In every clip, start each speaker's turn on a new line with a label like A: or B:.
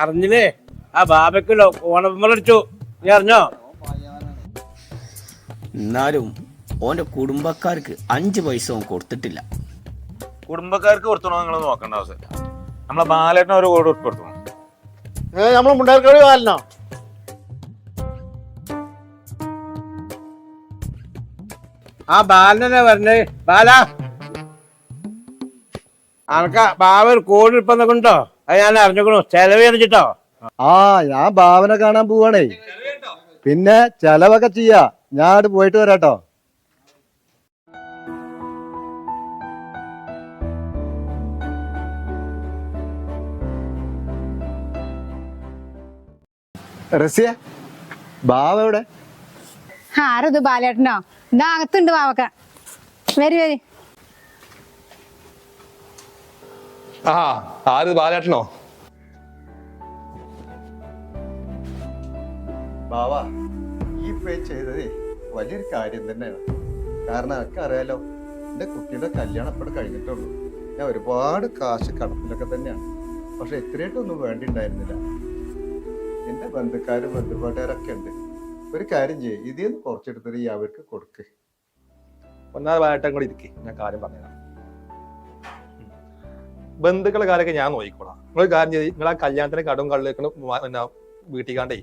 A: അറിഞ്ഞില്ലേ? ആ ബാബക്കല്ലോ ഓണപ്പമ്മലടിച്ചു നീ അറിഞ്ഞോ?
B: എന്നാലും ഓന്റെ കുടുംബക്കാർക്ക് അഞ്ച് പൈസ ഓൻ കൊടുത്തിട്ടില്ല.
C: കുടുംബക്കാർക്ക് കൊടുത്തണോ നിങ്ങൾ നോക്കേണ്ട അവസ്ഥ. നമ്മളെ ബാലേട്ടനെ ഒരു കോടി ഉൾപ്പെടുത്തണം?
D: നമ്മളെ മുണ്ടാർക്കാട് കാലനോ
A: ആ ബാലനെ പറഞ്ഞേ? ബാല. അനക്ക ബാബ ഒരു കോടി ഇപ്പം നിൽക്കണ്ടോ അത് ഞാൻ അറിഞ്ഞോക്കണു ചെലവ് ചെയ്തിട്ടോ
D: ആ ഞാൻ ഭാവന കാണാൻ പോവാണേ. പിന്നെ ചെലവൊക്കെ ചെയ്യാ. ഞാൻ അവിടെ പോയിട്ട് വരാട്ടോ. റസിയ ബാവ എവിടെ?
E: ആരത് ബാലേട്ടനോ? ഇതാ അകത്തുണ്ട് വാവക്ക വരി വരി.
F: ആ ആര് ബാലേട്ടനോ?
D: ബാവാ ഈ പേ ചെയ്തതേ വലിയൊരു കാര്യം തന്നെയാണ്. കാരണം അതൊക്കെ അറിയാലോ എന്റെ കുട്ടിയുടെ കല്യാണം ഇപ്പോൾ കഴിഞ്ഞിട്ടുള്ളൂ. ഞാൻ ഒരുപാട് കാശ് കടത്തിലൊക്കെ തന്നെയാണ്. പക്ഷെ ഇത്രയായിട്ടൊന്നും വേണ്ടിണ്ടായിരുന്നില്ല. എന്റെ ബന്ധുക്കാരും ബന്ധുപാട്ടുകാരൊക്കെ ഉണ്ട്. ഒരു കാര്യം ചെയ്യേ ഇതിൽ നിന്ന് കുറച്ചെടുത്തിട്ട് ഈ അവർക്ക് കൊടുക്ക്.
F: ഒന്നാമത് ബാലേട്ടൻ കൂടി ഇരിക്കേ ഞാൻ കാര്യം പറഞ്ഞുതരാം. ഉം. ബന്ധുക്കളുടെ കാര്യമൊക്കെ ഞാൻ നോക്കിക്കോളാം. നിങ്ങൾ കാര്യം ചെയ്ത് നിങ്ങൾ ആ കല്യാണത്തിന് കടവും കള്ളിലേക്കും പിന്നെ വീട്ടിൽ കാണ്ടേ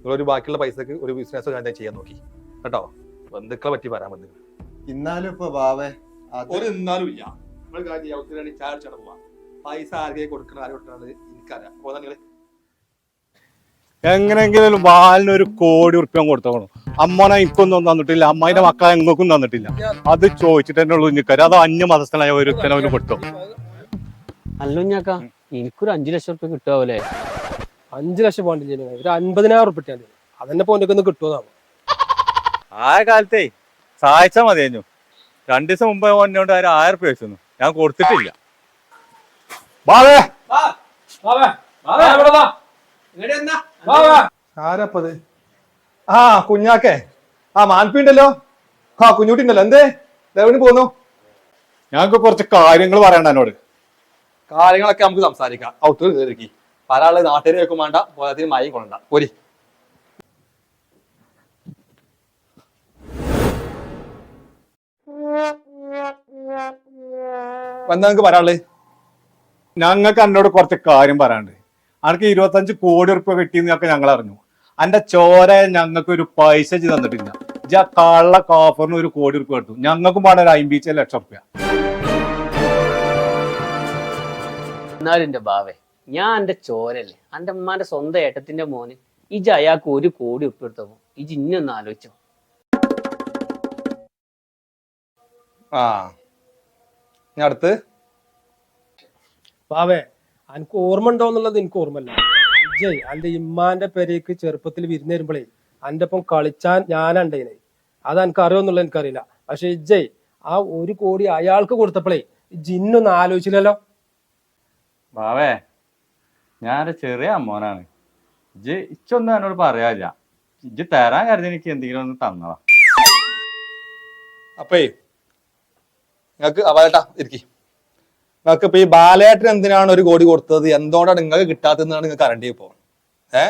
F: നിങ്ങളൊരു ബാക്കിയുള്ള പൈസക്ക് ഒരു ബിസിനസ് ഞാൻ ചെയ്യാൻ നോക്കി. കേട്ടോ? ബന്ധുക്കളെ പറ്റി പറയാൻ ബന്ധുക്കൾ
D: ഇന്നാലും ഇപ്പൊ ബാവേ
F: ഒരു ഇന്നാലും ഇല്ല. നിങ്ങൾ കാര്യം ചെയ്യാം ഒത്തിരി ചാർജ് പോവാം. പൈസ ആർക്കെ കൊടുക്കണം ആരും കൊടുക്കണത് എനിക്കറിയാം. അപ്പോൾ നിങ്ങൾ
G: എങ്ങനെങ്കിലും ബാലിന് ഒരു കോടി ഉറുപ്പ്യം കൊടുത്തോണം. അമ്മനെ എനിക്കൊന്നും തന്നിട്ടില്ല അമ്മായിന്റെ മക്കളെ എങ്ങൾക്കും തന്നിട്ടില്ല. അത് ചോദിച്ചിട്ട് തന്നെ ഉള്ളൂ നിൽക്കാറ് അത് അന്യ മതസ്ഥനായ ഒരു കൊടുത്തു?
H: അല്ല എനിക്കൊരു അഞ്ചു ലക്ഷം റുപ്യ കിട്ടുവല്ലേ
I: അഞ്ചു ലക്ഷം പോകണ്ടില്ല ഒരു അൻപതിനായിരം ഉറുപ്പിട്ടാ മതി. അതെന്നെ പോയിട്ടൊക്കെ ഒന്ന് കിട്ടുമെന്നാണ്
G: ആ കാലത്തെ സഹായിച്ചാ മതിയഞ്ഞു രണ്ടു ദിവസം മുമ്പ് എന്നോട് ആരും ആയിരം റുപ്യ വെച്ചു ഞാൻ കൊടുത്തിട്ടില്ല.
F: ആരപ്പത് ആ കുഞ്ഞാക്കേ. ആ മാൻപി ഉണ്ടല്ലോ. ആ കുഞ്ഞുട്ടി ഉണ്ടല്ലോ. എന്തേ? ദേവന് പോന്നു?
G: ഞങ്ങൾക്ക് കുറച്ച് കാര്യങ്ങൾ പറയണ്ട എന്നോട്.
F: കാര്യങ്ങളൊക്കെ നമുക്ക് സംസാരിക്കാം. ഔട്ട് കയറിക്കി പല ആൾ നാട്ടുകാർ വേണ്ട പോലത്തിന് മായി കൊണ്ട പോരി. എന്താ നിങ്ങക്ക് പറയാൾ
G: ഞങ്ങൾക്ക് എന്നോട് കുറച്ച് കാര്യം പറയാണ്ട് അനക്ക് ഇരുപത്തഞ്ച് കോടി ഉറുപ്പ്യ കിട്ടിയെന്നൊക്കെ ഞങ്ങൾ അറിഞ്ഞു. അന്റെ ചോര ഞങ്ങൾക്ക് ഒരു പൈസ ചെയ്ത് തന്നിട്ടില്ല. ആ കള്ള കാഫറിന് ഒരു കോടി ഉറുപ്പ്യ കിട്ടും ഞങ്ങൾക്കും പാടെ ഒരു അമ്പീച്ച ലക്ഷം ഉറുപ്പ്യ.
H: എന്നാലും ബാവേ ഞാൻ എന്റെ ചോരല്ലേ? എന്റെ അമ്മാന്റെ സ്വന്തം ഏട്ടത്തിന്റെ മോന്. ഇജ് അയാൾക്ക് ഒരു കോടി ഉപ്പ് എടുത്തപ്പോ ഇജ് ഇന്നൊന്ന് ആലോചിച്ചോ.
F: ആ. ഞാൻ അടുത്ത്?
I: ബാവേ എനിക്ക് ഓർമ്മ ഉണ്ടോ എന്നുള്ളത് എനിക്ക് ഓർമ്മല്ല വിജയ് അന്റെ ഇമ്മാന്റെ പേരേക്ക് ചെറുപ്പത്തിൽ വിരുന്ന് വരുമ്പോഴേ അന്റെ ഒപ്പം കളിച്ചാൻ ഞാനുണ്ടേനെ അത് എനിക്ക് അറിയോന്നുള്ളത് എനിക്കറിയില്ല. പക്ഷെ ഇജയ് ആ ഒരു കോടി അയാൾക്ക് കൊടുത്തപ്പോഴേ ജിന്നൊന്നും ആലോചിച്ചില്ലല്ലോ.
G: ബാവേ ഞാനൊരു ചെറിയ അമ്മോനാണ്. ഇജ്ജ് ഇച്ചൊന്നും എന്നോട് പറയാല്ല ഇജ്ജ് തരാൻ കരുതി എനിക്ക് എന്തെങ്കിലും ഒന്ന് തന്നതാ.
F: അപ്പേ നിങ്ങൾക്ക് അവേട്ടാ ഇരിക്കി. നിങ്ങൾക്ക് ഇപ്പൊ ഈ ബാലേട്ടൻ എന്തിനാണ് ഒരു കോടി കൊടുത്തത്? എന്തുകൊണ്ടാണ് നിങ്ങൾക്ക് കിട്ടാത്തതെന്നാണ് നിങ്ങൾക്ക് അറിയേണ്ടി ഇപ്പോ ഏ?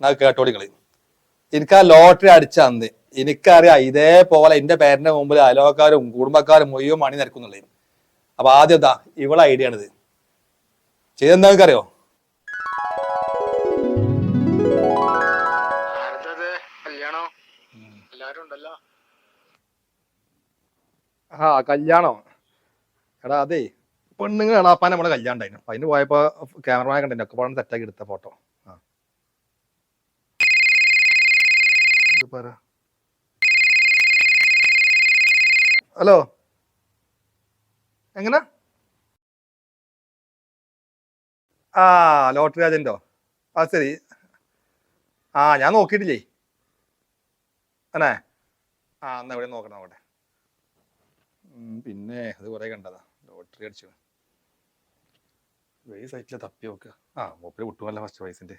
F: നിങ്ങൾക്ക് കേട്ടോടികൾ എനിക്ക് ആ ലോട്ടറി അടിച്ച അന്ന് എനിക്കറിയാം ഇതേപോലെ എന്റെ പേരന്റെ മുമ്പിൽ അയലോക്കാരും കുടുംബക്കാരും മുഴുവൻ മണി നിരക്കുന്നുള്ളത് അപ്പൊ ആദ്യം എന്താ ഇവളെ ഐഡിയ ആണിത്. ചെയ്തെന്താ അറിയോ ആ കല്യാണോ? എടാ അതെ പെണ്ണുങ്ങൾ എളാപ്പാൻ നമ്മുടെ കല്യാണം ഉണ്ടായിരുന്നു. അപ്പൊ അതിന് പോയപ്പോ ക്യാമറമാനെ കണ്ടു ഒക്കെ പാടെ സെറ്റാക്കി എടുത്ത ഫോട്ടോ ആ. ഇത് പറ. ഹലോ? എങ്ങനെ? ആ ലോട്ടറി ഏജന്റോ? ആ ശരി. ആ ഞാൻ നോക്കിയിട്ടില്ലേ? അല്ലേ ആ എന്നാ ഇവിടെ നോക്കണം അവിടെ പിന്നെ അത് കുറെ കണ്ടതാ. ലോട്ടറി അടിച്ചു. ഈ സൈറ്റിലെ തപ്പി നോക്കുക ആ മൂപ്പര് വിട്ടുമല്ല ഫസ്റ്റ് പ്രൈസിന്റെ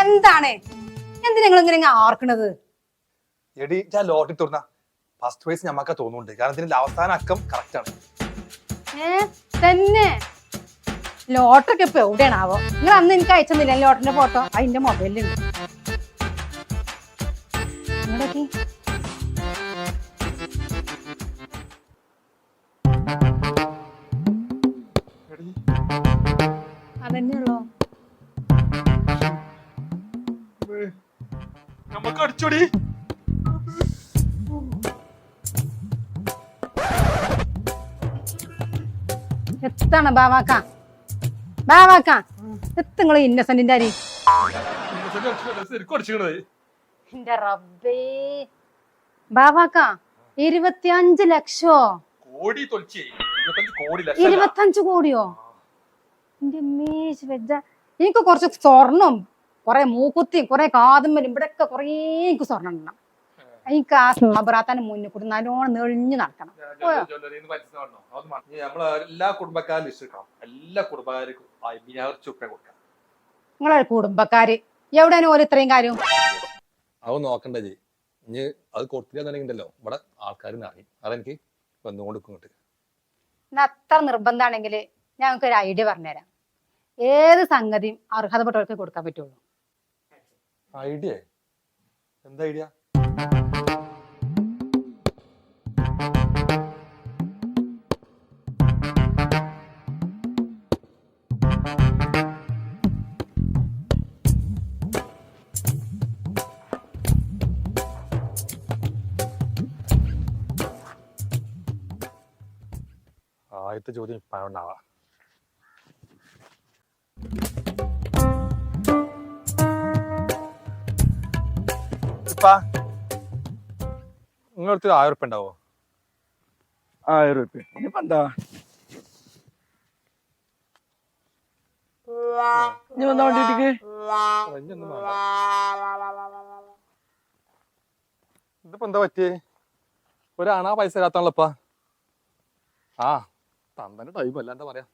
E: എന്താണ്? എന്തിനാ നിങ്ങൾ ഇങ്ങനെ ആർക്കണത്?
F: എടി ഞാൻ ലോട്ടി തുറന്ന ഫസ്റ്റ് പ്രൈസ് ഞമ്മക്ക തോന്നുന്നുണ്ട് കാരണം ഇതിന്റെ അവസാന അക്കം കറക്റ്റ് ആണ്.
E: ഏ? തന്നെ. ലോട്ടറൊക്കെ ഇപ്പൊ എവിടെയാണാവോ? നിങ്ങൾ അന്ന് എനിക്ക് അയച്ചെന്നില്ല ലോട്ടറിന്റെ ഫോട്ടോ അതിന്റെ മൊബൈലിലുണ്ട്. അതന്നെയുള്ളോ.
F: നമുക്ക് അടിച്ചോടി
E: എത്താണ് ബാവാക്ക? ബാവാക്ക എത്ത നിങ്ങൾ ഇന്നസെന്റിന്റെ അരി? എന്റെ റബ്ബേ. ബാവാക്ക ഇരുപത്തിയഞ്ച് ലക്ഷോ?
F: കോടി ഇരുപത്തഞ്ച്
E: കോടിയോ? എന്റെ മേശ് വെച്ച എനിക്ക് കുറച്ച് സ്വർണം കുറെ മൂക്കുത്തിയും കുറെ കാതുമ്മലും ഇവിടെയൊക്കെ കുറേ എനിക്ക് സ്വർണം ഉണ്ടണം എനിക്ക് ആ സ്നോബറാത്താന്റെ മുന്നിൽ കൂടി നല്ലോണം നെളിഞ്ഞു നടക്കണം.
F: എല്ലാ കുടുംബക്കാരും ലിസ്റ്റ് എടുക്കണം. എല്ലാ കുടുംബക്കാർക്കും
E: നിങ്ങളെ കുടുംബക്കാര് എവിടെയാണ് ഓരോ ഇത്രയും കാര്യം?
F: അത് നോക്കണ്ട ജി. ഇനി അത് കൊടുത്തില്ലെന്നുണ്ടെങ്കിലോ ഇവിടെ ആൾക്കാർ അറിയും അതെനിക്ക് വന്നുകൊണ്ട് ഇങ്ങോട്ട്
E: അത്ര നിർബന്ധമാണെങ്കിൽ ഞങ്ങൾക്ക് ഒരു ഐഡിയ പറഞ്ഞുതരാം. ഏത് സംഗതിയും അർഹതപ്പെട്ടവർക്ക് കൊടുക്കാൻ പറ്റുള്ളൂ.
F: ഐഡിയ എന്താ ഐഡിയ? ആദ്യത്തെ ചോദ്യം ഇപ്പം ഇപ്പാ നിങ്ങളടുത്ത് ആയിരം ഉറുപ്പ ഉണ്ടാവോ?
A: ആയിരം റുപ്യ ഇനിയിപ്പോ എന്താ? ഇനി വന്നാ.
F: ഇതിപ്പോ എന്താ പറ്റിയേ? ഒരാണാ പൈസ തരാത്താണല്ലോപ്പാ ആ തന്തന്റെ ടൈം അല്ല. എന്താ പറയാ?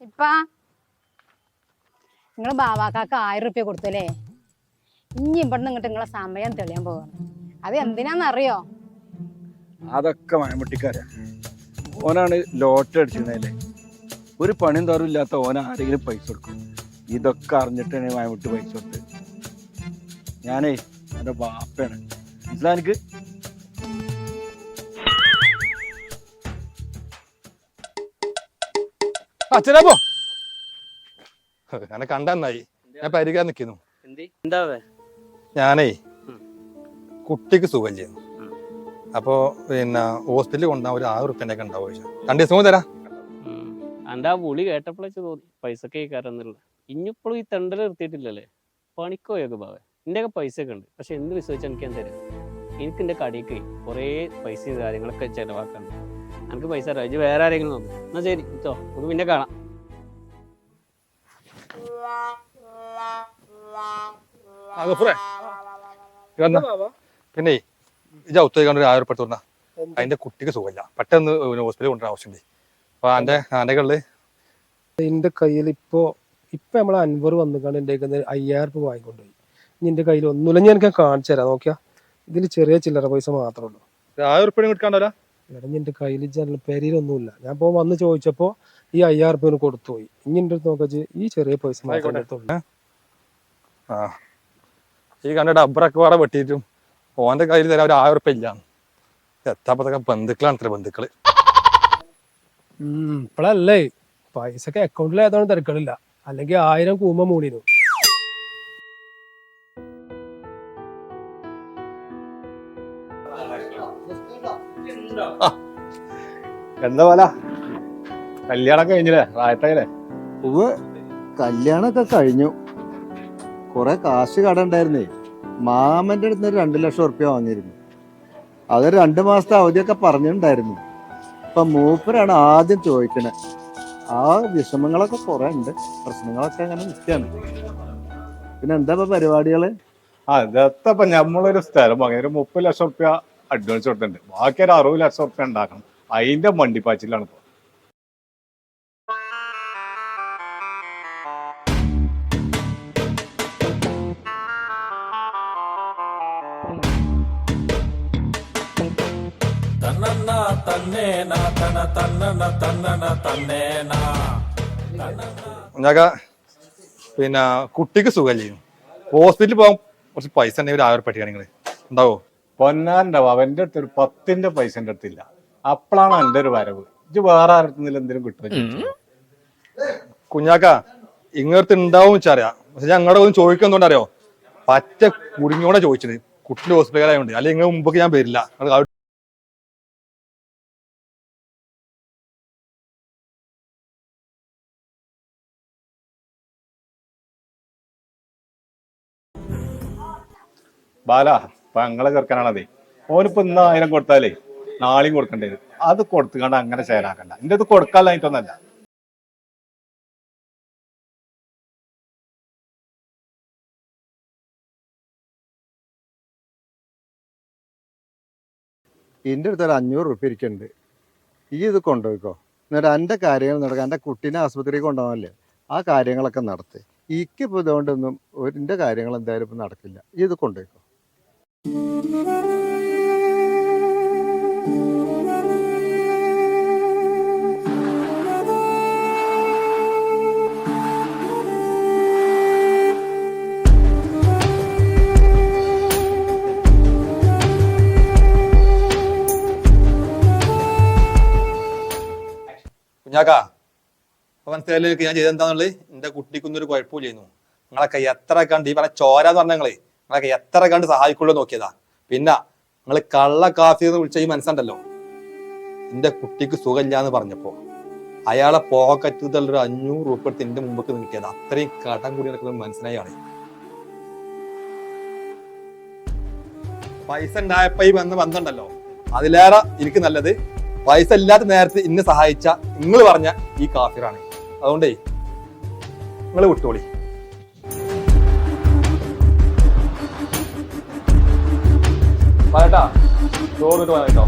E: ഇപ്പ നിങ്ങൾ ബാവാക്കാക്ക് ആയിരം റുപ്യ കൊടുത്തല്ലേ? ഇനി ഇവിടെ ഇങ്ങോട്ട് നിങ്ങളെ സമയം തെളിയാൻ പോവാണ്. അത് എന്തിനാന്നറിയോ?
A: അതൊക്കെ മയമ്പട്ടിക്കാരാ ഓനാണ് ലോട്ടറി അടിച്ചിരുന്നല്ലേ ഒരു പണിയും തരും ഇല്ലാത്ത ഓന ആരെങ്കിലും പൈസ കൊടുക്കും. ഇതൊക്കെ അറിഞ്ഞിട്ടാണ് മയമുട്ടി പൈസ കൊടുത്തത്. ഞാനേ എന്റെ ബാപ്പയാണ് മനസ്സിലാ എനിക്ക്
F: അച്ഛനാ പോ. എന്നെ കണ്ടായി ഞാൻ പരിക്കാൻ നിൽക്കുന്നു
H: എന്തി എന്താവേ
F: ഞാനേ. കുട്ടിക്ക് സുഖം ചെയ്യുന്നു. അപ്പോ പിന്നെ ഹോസ്പിറ്റലിൽ കൊണ്ടുപോകാൻ ഒരു ആറ് റുപ്യന്റെ ഒക്കെ ഉണ്ടാവും ചോദിച്ചാൽ രണ്ട് ദിവസം തരാം.
H: അന്റെ ആ വിളി കേട്ടപ്പോഴേ തോന്നി. പൈസ കേൾക്കാറെന്നുള്ള ഇനിയിപ്പോഴും ഈ തെണ്ടൽ നിർത്തിയിട്ടില്ലല്ലേ? പണിക്കോയൊക്കെ ഭാവേ എന്റെ ഒക്കെ പൈസ ഒക്കെ ഉണ്ട്. പക്ഷെ എന്ത് വിശ്വസിച്ച് എനിക്ക് ഞാൻ തരാം? എനിക്ക് എന്റെ കടിക്ക് കുറേ പൈസയും കാര്യങ്ങളൊക്കെ ചിലവാക്കാണ്ട് എനിക്ക് പൈസ തരാം. ഇത് വേറെ ആരെങ്കിലും നോക്കും എന്നാ ശരി. ഇത്തോ നമുക്ക് പിന്നെ കാണാം.
F: ഗഫൂറേ. വന്നാ. പിന്നെ ഇത് ഔത്തേക്കാണ്ട് ഒരു ആയിരം ഉറുപ്പ്യ അതിന്റെ കുട്ടിക്ക് സുഖമില്ല. പെട്ടെന്ന് ഹോസ്പിറ്റലിൽ കൊണ്ടുവരാൻ ആവശ്യമുണ്ട്. അപ്പൊ എന്റെ ആനകളിൽ
I: എന്റെ കയ്യിൽ ഇപ്പോ ഇപ്പൊ നമ്മളെ അൻവർ വന്നിക്കാണ് എന്റെ അയ്യായിരം രൂപ വാങ്ങിക്കൊണ്ടുപോയി. ഇനി എന്റെ കയ്യിൽ ഒന്നുമില്ല. ഞാൻ എനിക്ക് കാണിച്ചു തരാം. നോക്കിയാ ഇതിൽ ചെറിയ ചില്ലറ പൈസ മാത്രമേ ഉള്ളൂ.
F: ആയിരം റുപ്യ കിട്ടാണ്ടല്ലോ
I: എടാ എന്റെ കയ്യിൽ ചില പേരിൽ ഒന്നുമില്ല. ഞാൻ ഇപ്പൊ വന്ന് ചോദിച്ചപ്പോ ഈ അയ്യായിരം രൂപ കൊടുത്തു പോയി ഇനി എന്റെ അടുത്ത് നോക്കാച്ച് ഈ ചെറിയ പൈസ മാത്രമേ
F: ആ. ഈ കണ്ട ഡബറൊക്കെ വേറെ വെട്ടിയിട്ടും ഓന്റെ കയ്യിൽ തരാൻ ഒരു ആയിരം ഉറുപ്പ്യ ഇല്ല. എത്താപ്പത്തൊക്കെ ബന്ധുക്കളാണ് ഇത്ര
I: ബന്ധുക്കൾ. ഇപ്പഴല്ലേ പൈസ ഒക്കെ അക്കൗണ്ടിൽ ഏതാണ് തിരക്കുകളില്ല. അല്ലെങ്കിൽ ആയിരം കൂമ്പ മൂടിനു
G: എന്താ പോലാ കല്യാണൊക്കെ കഴിഞ്ഞില്ലേ? റായത്തായില്ലേ
D: ഉവ് കല്യാണൊക്കെ കഴിഞ്ഞു. കുറെ കാശ് കട ഉണ്ടായിരുന്നേ. മാമന്റെ അടുത്ത് നിന്ന് രണ്ട് ലക്ഷം ഉറുപ്പ്യ വാങ്ങിയിരുന്നു. അത് രണ്ട് മാസത്തെ അവധിയൊക്കെ പറഞ്ഞിട്ടുണ്ടായിരുന്നു. ഇപ്പൊ മൂപ്പരാണ് ആദ്യം ചോദിക്കണേ. ആ വിഷമങ്ങളൊക്കെ കുറെ ഉണ്ട്. പ്രശ്നങ്ങളൊക്കെ അങ്ങനെ നിൽക്കാണ് പിന്നെ എന്താ പരിപാടികൾ?
G: അതെത്തപ്പ നമ്മളൊരു സ്ഥലം വാങ്ങി. ഒരു മുപ്പത് ലക്ഷം റുപ്യ അഡ്വാൻസ് കൊടുത്തിട്ടുണ്ട്. ബാക്കി ഒരു അറുപത് ലക്ഷം റുപ്യ ഉണ്ടാക്കണം. അതിന്റെ മണ്ടിപ്പാച്ചിലാണ് ഇപ്പൊ.
F: കുഞ്ഞാക്ക പിന്നെ കുട്ടിക്ക് സുഖല്ലേ ഹോസ്പിറ്റലിൽ പോകാൻ കുറച്ച് പൈസ ഉണ്ടെങ്കിൽ ഒരു ആയിരം പറ്റിയാണ് നിങ്ങൾ ഉണ്ടാവോ?
G: പൊന്നാന്റെ അവന്റെ അടുത്ത് ഒരു പത്തിന്റെ പൈസ എന്റെ അടുത്തില്ല. അപ്പളാണ് എന്റെ ഒരു വരവ്. ഇത് വേറെ ആരുടെ എന്തെങ്കിലും കിട്ടും
F: കുഞ്ഞാക്ക ഇങ്ങനത്തെ ഉണ്ടാവും വെച്ചറിയാം. പക്ഷെ ഞങ്ങളുടെ ഒന്നും ചോദിക്കുന്നതുകൊണ്ട് അറിയോ? പറ്റ കുടുങ്ങിയോടെ ചോദിച്ചത്. കുട്ടിന്റെ ഹോസ്പിറ്റലായതുകൊണ്ട് അല്ലെങ്കിൽ ഇങ്ങനെ മുമ്പൊക്കെ ഞാൻ വരില്ല.
G: ബാല ഞങ്ങളെ ചെറുക്കനാണതേ. ഓനിപ്പോ ഇന്ന് ആയിരം കൊടുത്താലേ നാളെയും കൊടുക്കേണ്ടത് അത് കൊടുത്തുകൊണ്ട് അങ്ങനെ ചേരാക്കണ്ട. എന്റെ ഇത് കൊടുക്കാനായിട്ടൊന്നല്ല
D: എന്റെ അടുത്ത് ഒരു അഞ്ഞൂറ് റുപ്യ ഇരിക്കുന്നുണ്ട് ഈ ഇത് കൊണ്ടുപോയിക്കോ. എന്നിട്ട് എന്റെ കാര്യങ്ങൾ നടക്കുക എന്റെ കുട്ടീനെ ആശുപത്രിയിൽ കൊണ്ടുപോകാനല്ലേ? ആ കാര്യങ്ങളൊക്കെ നടത്തി. ഇക്കിപ്പോൾ ഇതുകൊണ്ടൊന്നും ഒരു കാര്യങ്ങൾ എന്തായാലും ഇപ്പം നടക്കില്ല. ഈ ഇത് കൊണ്ടുപോയിക്കോ.
F: കുഞ്ഞാക്ക അപ്പൊ മനസ്സിലായാലും ഞാൻ ചെയ്തെന്താന്നുള്ളത്? എന്റെ കുട്ടിക്കൊന്നും ഒരു കുഴപ്പമില്ല ചെയ്യുന്നു നിങ്ങളൊക്കെ എത്ര കണ്ട് ഈ പറഞ്ഞ ചോര എന്ന് പറഞ്ഞ നിങ്ങളെ. നിങ്ങളൊക്കെ എത്ര കണ്ട് സഹായിക്കുള്ളൂ നോക്കിയതാ. പിന്നെ നിങ്ങൾ കള്ള കാഫി എന്ന് വിളിച്ച ഈ മനസ്സുണ്ടല്ലോ. എന്റെ കുട്ടിക്ക് സുഖമില്ല എന്ന് പറഞ്ഞപ്പോ അയാളെ പോക്കറ്റ് ഒരു അഞ്ഞൂറ് രൂപ എടുത്ത് എന്റെ മുമ്പ് നിൽക്കിയത് അത്രയും കടം കൂടി നടക്കുന്ന മനസ്സിലായി ആണ് പൈസ ഉണ്ടായപ്പോ ഈ വന്ന് ബന്ധമുണ്ടല്ലോ അതിലേറെ എനിക്ക് നല്ലത് പൈസ ഇല്ലാത്ത നേരത്തെ ഇന്നെ സഹായിച്ച നിങ്ങൾ പറഞ്ഞ ഈ കാഫിറാണ്. അതുകൊണ്ടേ നിങ്ങൾ വിട്ടോളി. പറയട്ടാ വരാം പറയാട്ടോ